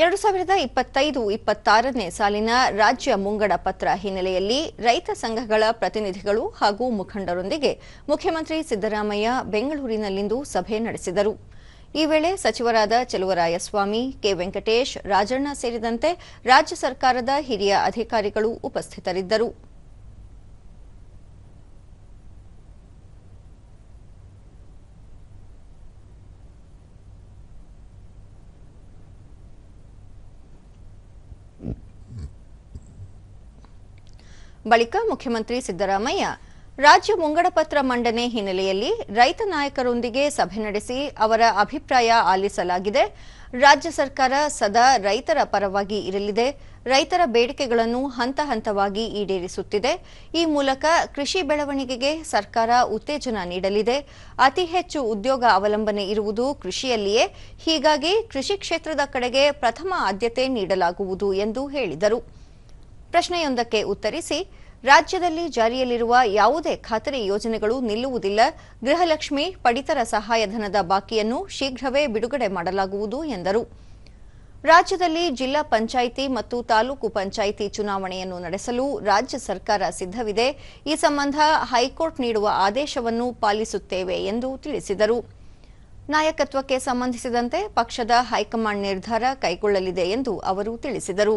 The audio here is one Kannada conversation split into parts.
ಎರಡು ಸಾವಿರದ ಇಪ್ಪತ್ತೈದು ಇಪ್ಪತ್ತಾರನೇ ಸಾಲಿನ ರಾಜ್ಯ ಮುಂಗಡ ಪತ್ರ ಹಿನ್ನೆಲೆಯಲ್ಲಿ ರೈತ ಸಂಘಗಳ ಪ್ರತಿನಿಧಿಗಳು ಹಾಗೂ ಮುಖಂಡರೊಂದಿಗೆ ಮುಖ್ಯಮಂತ್ರಿ ಸಿದ್ದರಾಮಯ್ಯ ಬೆಂಗಳೂರಿನಲ್ಲಿಂದು ಸಭೆ ನಡೆಸಿದರು. ಈ ವೇಳೆ ಸಚಿವರಾದ ಚೆಲುವರಾಯಸ್ವಾಮಿ, ಕೆ ವೆಂಕಟೇಶ್, ರಾಜಣ್ಣ ಸೇರಿದಂತೆ ರಾಜ್ಯ ಸರ್ಕಾರದ ಹಿರಿಯ ಅಧಿಕಾರಿಗಳು ಉಪಸ್ಥಿತರಿದ್ದರು. ಬಳಿಕ ಮುಖ್ಯಮಂತ್ರಿ ಸಿದ್ದರಾಮಯ್ಯ ರಾಜ್ಯ ಮುಂಗಡಪತ್ರ ಮಂಡನೆ ಹಿನ್ನೆಲೆಯಲ್ಲಿ ರೈತ ನಾಯಕರೊಂದಿಗೆ ಸಭೆ ನಡೆಸಿ ಅವರ ಅಭಿಪ್ರಾಯ ಆಲಿಸಲಾಗಿದೆ. ರಾಜ್ಯ ಸರ್ಕಾರ ಸದಾ ರೈತರ ಪರವಾಗಿ ಇರಲಿದೆ. ರೈತರ ಬೇಡಿಕೆಗಳನ್ನು ಹಂತ ಹಂತವಾಗಿ ಈಡೇರಿಸುತ್ತಿದೆ. ಈ ಮೂಲಕ ಕೃಷಿ ಬೆಳವಣಿಗೆಗೆ ಸರ್ಕಾರ ಉತ್ತೇಜನ ನೀಡಲಿದೆ. ಅತಿ ಹೆಚ್ಚು ಉದ್ಯೋಗ ಅವಲಂಬನೆ ಇರುವುದು ಕೃಷಿಯಲ್ಲಿಯೇ. ಹೀಗಾಗಿ ಕೃಷಿ ಕ್ಷೇತ್ರದ ಕಡೆಗೆ ಪ್ರಥಮ ಆದ್ಯತೆ ನೀಡಲಾಗುವುದು ಎಂದು ಹೇಳಿದರು. ಪ್ರಶ್ನೆಯೊಂದಕ್ಕೆ ಉತ್ತರಿಸಿ, ರಾಜ್ಯದಲ್ಲಿ ಜಾರಿಯಲ್ಲಿರುವ ಯಾವುದೇ ಖಾತರಿ ಯೋಜನೆಗಳು ನಿಲ್ಲುವುದಿಲ್ಲ. ಗೃಹಲಕ್ಷ್ಮಿ, ಪಡಿತರ ಸಹಾಯಧನದ ಬಾಕಿಯನ್ನು ಶೀಘ್ರವೇ ಬಿಡುಗಡೆ ಮಾಡಲಾಗುವುದು ಎಂದರು. ರಾಜ್ಯದಲ್ಲಿ ಜಿಲ್ಲಾ ಪಂಚಾಯಿತಿ ಮತ್ತು ತಾಲೂಕು ಪಂಚಾಯಿತಿ ಚುನಾವಣೆಯನ್ನು ನಡೆಸಲು ರಾಜ್ಯ ಸರ್ಕಾರ ಸಿದ್ದವಿದೆ ಈ ಸಂಬಂಧ ಹೈಕೋರ್ಟ್ ನೀಡುವ ಆದೇಶವನ್ನು ಪಾಲಿಸುತ್ತೇವೆ ಎಂದು ತಿಳಿಸಿದರು. ನಾಯಕತ್ವಕ್ಕೆ ಸಂಬಂಧಿಸಿದಂತೆ ಪಕ್ಷದ ಹೈಕಮಾಂಡ್ ನಿರ್ಧಾರ ಕೈಗೊಳ್ಳಲಿದೆ ಎಂದು ಅವರು ತಿಳಿಸಿದರು.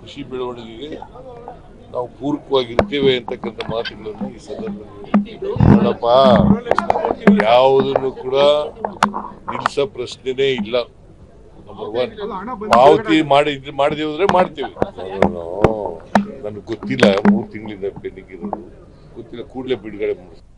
ಕೃಷಿ ಬೆಳವಣಿಗೆಗೆ ನಾವು ಪೂರಕವಾಗಿರ್ತೇವೆ ಅಂತಕ್ಕಂಥ ಮಾತುಗಳನ್ನು ಈ ಸಂದರ್ಭದಲ್ಲಿ ಯಾವುದನ್ನು ಕೂಡ ನಿಲ್ಸ ಪ್ರಶ್ನೆನೇ ಇಲ್ಲ. ನಂಬರ್ ಒನ್ ಪಾವತಿ ಮಾಡಿ ಮಾಡಿದೀವಿ ಅಂದ್ರೆ ಮಾಡ್ತೀವಿ. ನನಗೆ ಗೊತ್ತಿಲ್ಲ, ಮೂರು ತಿಂಗಳಿಂದ ಪೆಂಡಿಂಗ್ ಇರೋದು. ಗೊತ್ತಿಲ್ಲ, ಕೂಡಲೇ ಬಿಡುಗಡೆ ಮಾಡಿಸ್ತೀವಿ